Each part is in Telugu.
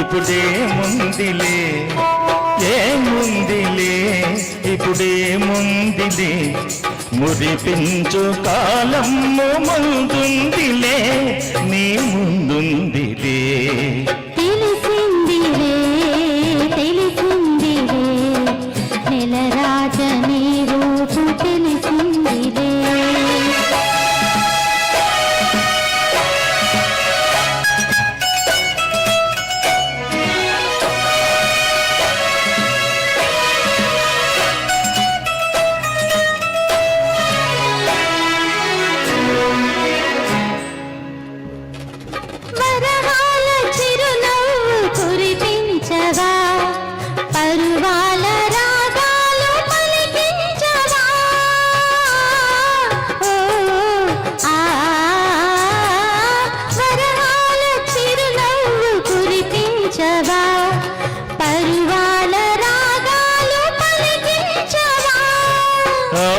ఇప్పుడే ముందిలే ఏ ముందిలే ఇప్పుడే ముందిలే. మురిపించు కాలము ముందుందిలే నీ ముందుందిలే. తెలిసిందిలే తెలిసి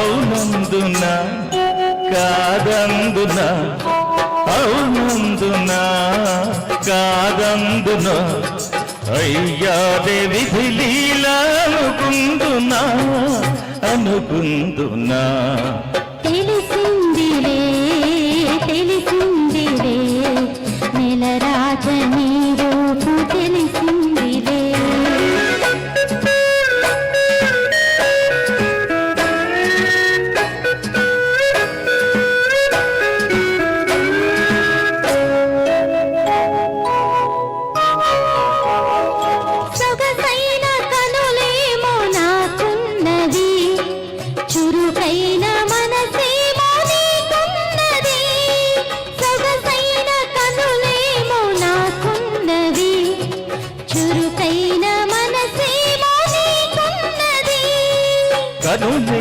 అవునందున కాదందున అవునందున కాదందున. అయ్యాదే విధి లీలా అనుకుందునా. అనుకుందునా తెలిసింది